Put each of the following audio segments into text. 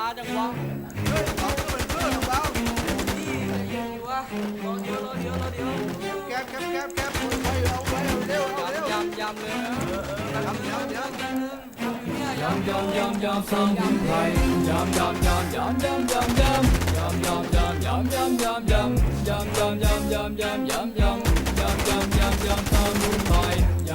à chẳng qua Kẹp kẹp kẹp kẹp Quay ông quay ông đeo đeo Dầm dầm nữa Dầm dầm dầm Dầm dầm dầm dầm xong cũng thầy Dầm dầm dầm dầm dầm dầm dầm Dầm dầm dầm dầm dầm dầm Dầm dầm dầm dầm dầm dầm dầm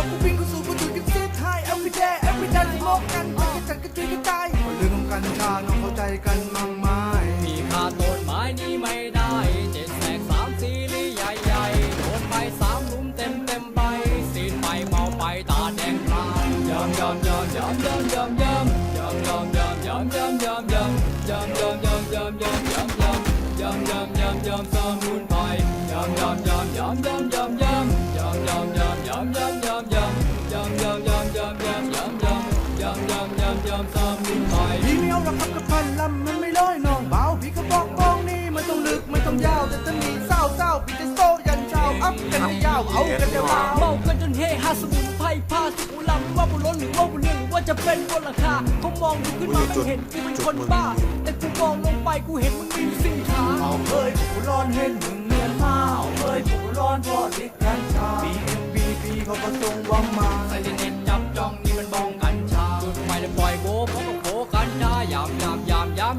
บอกกูวิ่งกูสู่กูถือกินซีไทย every day every day ที่โลกกันไปจัดกันจุยกันตายเรื่องของกัญชาน้องเข้าใจกันมั่งไหมพี่ขาดต้นไม้นี้ไม่ได้เจ็ดแสกสามสีลี่ใหญ่ๆโดนไปสามหลุมเต็มเต็มใบสีนไปเมาไปตาแดงพรายยำยำยำยำยำยำยำยำยำยำยำยำยำ เอาหรอกครับกับพันลำมันไม่ร้อยน้องเบาพี่ก็บอกมองนี่มันต้องลึกมันต้องยาวแต่ถ้ามีเศร้าเศร้าพี่จะโซยันเช้าอัพกันให้ยาวเอากันยาวเมากันจนเฮฮาสมุนไพรพาสุกุลำไม่ว่าบุญล้นหรือว่าบุญเรื่องหรือว่าจะเป็นบนราคาเขามองดูขึ้นมาไม่เห็นกูเป็นคนบ้า แต่กูมองลงไปกูเห็นมึงมีสิ่งขาเอาเฮ้ยผมร้อนเห็นมึงเนียนมาเอาเฮ้ยผมร้อนเพราะฤทธิ์กัญชา BMBP เขาก็ส่งว่า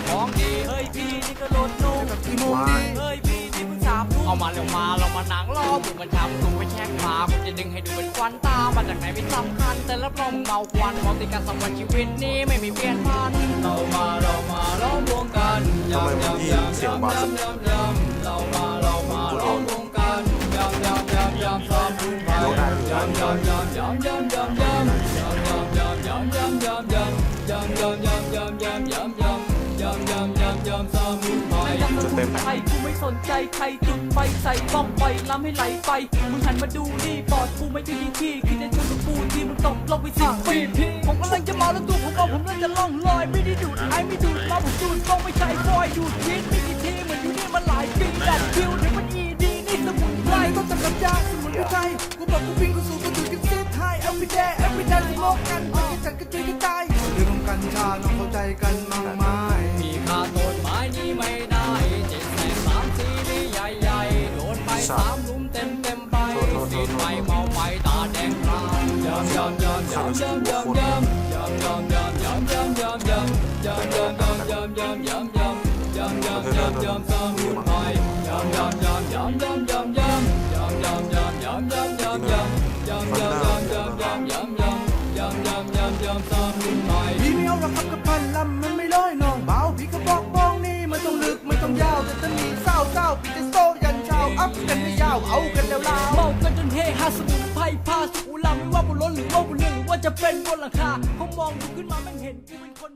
แต่ของดีเฮ้ยพี่นี่ก็ลดนุ่มกี่โมงดีเฮ้ยพี่นี่เพิ่งสามทุ่มเอามาเร็วมาเรามาหนังล้อบุกมันช้ำตุ้ไปแช่งมาผมจะดึงให้ดูเป็นควันตามาจากไหนไม่สำคัญ แต่รับรองมึงเมาควันมองติการสมวันชีวิตนี้ไม่มีเปลี่ยนพันเรามาเรามาล้อมวงกันทำไมมันได้ยินเสียงบาสยำยำยำเรามาเรามาล้อมวงกันยำยำยำยำสามุนไพรยำยำยำยำยำยำยำยำยำยำยำยำยำยำยำยำยำยำ ยำยำยำยำสมุนไพรยำสมุนไพรกูไม่สนใจใครจุดไฟใส่บ้องไฟล้ำให้ไหลไปมึงหันมาดูนี่ปอดกูไม่ใช่ยี่ขี้คิดจะชนกับกูที่มึงตกลงไปสิปีพี่ผมกำลังจะมาแล้วตัวผมบอกผมน่าจะล่องลอยไม่ได้ดูดไอไม่ดูดมาผมดูดต้องไม่ใช่ฟอยดูดคิดไม่กี่ทีเหมือนอยู่นี่มาหลายปีดัดคิวเดี๋ยวมันอีดีนี่สมุนไพรต้องจับกับยาสมุนไพรกูบอกกูวิ่งกูสู่กูถือกินซีไทย every day every day ที่โลกกันไปจัดกันจุยกันตายเรื่องของกัญชาน้องเข้าใจกันมั่ง สัตว์โทษโทษโทษโทษคนคนพี่ไม่เอาหรอกครับกระพันลำมันไม่ลอยน้องเบาพี่ก็บอกบ้องนี่มันต้องลึกมันต้องยาวแต่จะมีเศร้าเศร้าพี่จะโซ่ อัพกันให้ยาวเอากันยาวๆเมากันจนเฮฮาสมุนไพรพาสุกุลาไม่ว่าบนรถหรือว่าบนเรืองหรือว่าจะเป็นบนหลังคาเขามองดูขึ้นมาไม่เห็นกูเป็นคน